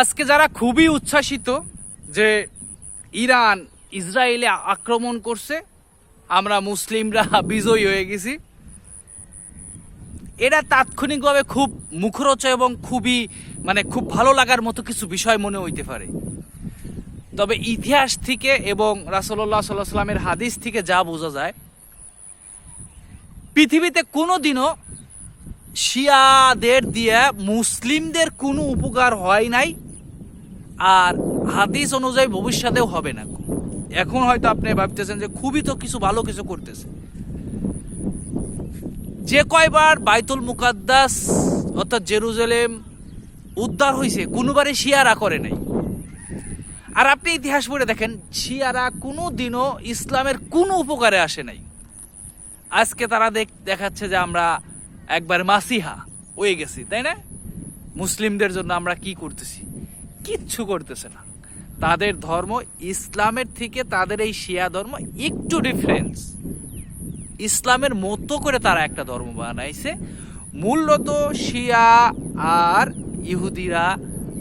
আজকে যারা খুবই উচ্ছ্বাসিত যে ইরান, ইসরায়েলে আক্রমণ করছে, আমরা মুসলিমরা বিজয়ী হয়ে গেছি। এটা তাৎক্ষণিকভাবে খুব মুখরোচক এবং খুবই মানে খুব ভালো লাগার মতো কিছু বিষয় মনে হইতে পারে। তবে ইতিহাস থেকে এবং রাসল্লাহ সাল্লাহ সাল্লামের হাদিস থেকে যা বোঝা যায়, পৃথিবীতে কোনো দিনও শিয়াদের দিয়ে মুসলিমদের কোনো উপকার হয় নাই। আর হাদিস অনুযায়ী ভবিষ্যতেও হবে না। এখন হয়তো আপনি ভাবতেছেন যে খুবই তো কিছু ভালো কিছু করতেছে। যে কয়বার বাইতুল মুকাদ্দাস অর্থাৎ জেরুজালেম উদ্ধার হয়েছে কোনোবারে শিয়ারা করে নাই। আর আপনি ইতিহাস পড়ে দেখেন, শিয়ারা কোনো দিনও ইসলামের কোনো উপকারে আসে নাই। আজকে তারা দেখ, দেখাচ্ছে যে আমরা একবার মাসিহা হয়ে গেছি, তাই না? মুসলিমদের জন্য আমরা কি করতেছি? কিচ্ছু করতেছে না। তাদের ধর্ম ইসলামের থেকে তাদের এই শিয়া ধর্ম একটু ডিফারেন্স ইসলামের মতো করে তারা একটা ধর্ম বানাইছে। মূলত শিয়া আর ইহুদিরা,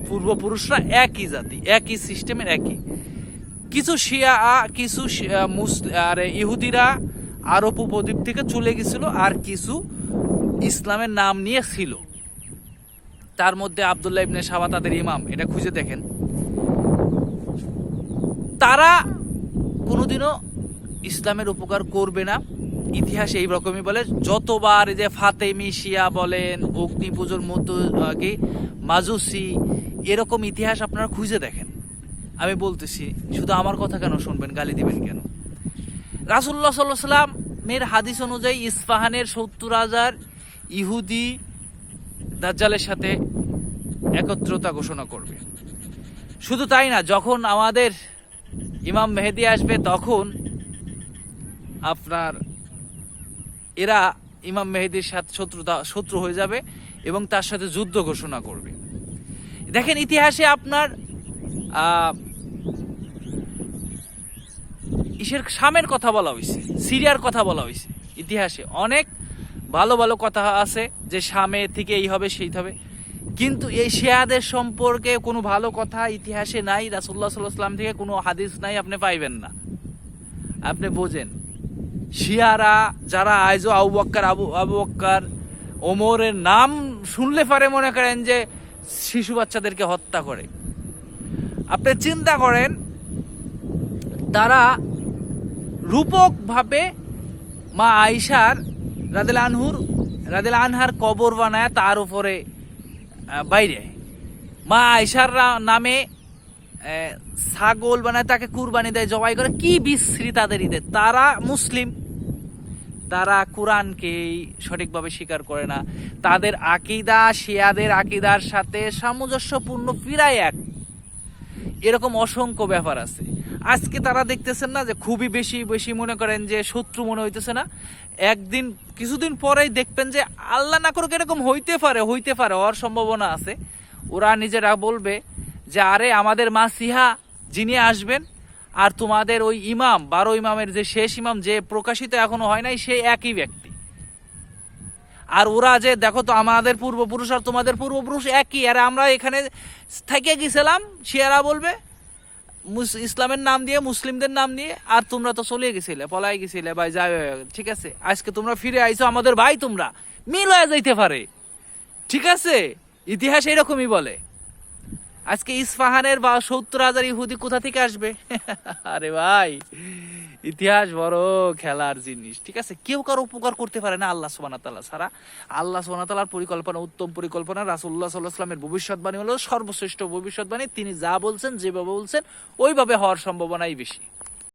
পূর্বপুরুষরা একই জাতি, একই সিস্টেমের একই। কিছু শিয়া, কিছু আর ইহুদিরা আরব উপদ্বীপ থেকে চলে গেছিল আর কিছু ইসলামের নাম নিয়ে ছিল। তার মধ্যে আবদুল্লাহ ইবনে সাবা তাদের ইমাম, এটা খুঁজে দেখেন। তারা কোনোদিনও ইসলামের উপকার করবে না। ইতিহাস এই রকমই বলে, যতবার যে ফাতেমি শিয়া বলেন, অগ্নি পুজোর মতো কি মাজুসি, এরকম ইতিহাস আপনারা খুঁজে দেখেন। আমি বলতেছি, শুধু আমার কথা কেন শুনবেন, গালি দিবেন কেন? রাসুল্লাহ সাল্লাহ সাল্লামের হাদিস অনুযায়ী ইস্পাহানের সত্তর হাজার ইহুদি দাজ্জালের সাথে একত্রতা ঘোষণা করবে। শুধু তাই না, যখন আমাদের ইমাম মেহেদি আসবে, তখন আপনার এরা ইমাম মেহেদির সাথে শত্রুতা, শত্রু হয়ে যাবে এবং তার সাথে যুদ্ধ ঘোষণা করবে। দেখেন, ইতিহাসে আপনার ইসের শামের কথা বলা হয়েছে, সিরিয়ার কথা বলা হয়েছে ইতিহাসে। অনেক ভালো ভালো কথা আছে যে শামে থেকে এই হবে, সেই হবে। কিন্তু এই শিয়াদের সম্পর্কে কোনো ভালো কথা ইতিহাসে নাই রাসুল্লাহ সাল্লাহ সাল্লাম থেকে কোনো হাদিস নাই, আপনি পাইবেন না। আপনি বোঝেন। শিয়ারা যারা আইজো আবু বক্কার, আবু আবু বক্কার, ওমরের নাম শুনলে পারে মনে করেন যে শিশু বাচ্চাদেরকে হত্যা করে। আপনি চিন্তা করেন, তারা রূপকভাবে মা আইসার রাদেল আনহুর রাদেল আনহার কবর বানায় তার উপরে বাইরে। মা আইসার নামে ছাগল বানায় তাকে কুরবানি দেয়, জবাই করে। কি বিশ্রী তাদের ঈদে। তারা মুসলিম। তারা কোরআনকেই সঠিকভাবে স্বীকার করে না। তাদের আকিদা, শিয়াদের আকিদার সাথে সামঞ্জস্যপূর্ণ, প্রায় এক। এরকম অসংখ্য ব্যাপার আছে। আজকে তারা দেখতেছেন না যে খুবই বেশি বেশি মনে করেন যে শত্রু মনে হইতেছে না। একদিন, কিছুদিন পরেই দেখবেন যে আল্লাহ না করুক এরকম হইতে পারে হইতে পারে, হওয়ার সম্ভাবনা আছে। ওরা নিজেরা বলবে যে, আরে, আমাদের মা সিহা যিনি আসবেন আর তোমাদের ওই ইমাম, বারো ইমামের যে শেষ ইমাম যে প্রকাশিত এখনও হয় নাই, সেই একই ব্যক্তি। আর ওরা যে, দেখো তো, আমাদের পূর্বপুরুষ আর তোমাদের পূর্বপুরুষ একই। আর আমরা এখানে থেকে গেছিলাম শিয়ারা বলবে ইসলামের নাম দিয়ে, মুসলিমদের নাম নিয়ে আর তোমরা তো চলে গেছিলে পলাই গেছিলে ভাই যাই ঠিক আছে? আজকে তোমরা ফিরে আইছো, আমাদের ভাই তোমরা, মিল হয়ে যাইতে পারে। ঠিক আছে? ইতিহাস এরকমই বলে। আজকে ইস্পাহানের বা সত্তর হাজার ইহুদি কোথা থেকে আসবে? আরে ভাই। ইতিহাস বড় খেলার জিনিস, ঠিক আছে? কেউ কারও উপকার করতে পারে না আল্লাহ সুবান তাল্লাহ ছাড়া। আল্লাহ সুবান পরিকল্পনা, উত্তম পরিকল্পনা রাসুল্লাহ সাল্লাহ সাল্লামের ভবিষ্যৎবাণী হলো সর্বশ্রেষ্ঠ ভবিষ্যৎবাণী। তিনি যা বলছেন, যেভাবে বলছেন, ওইভাবে হওয়ার সম্ভাবনাই বেশি।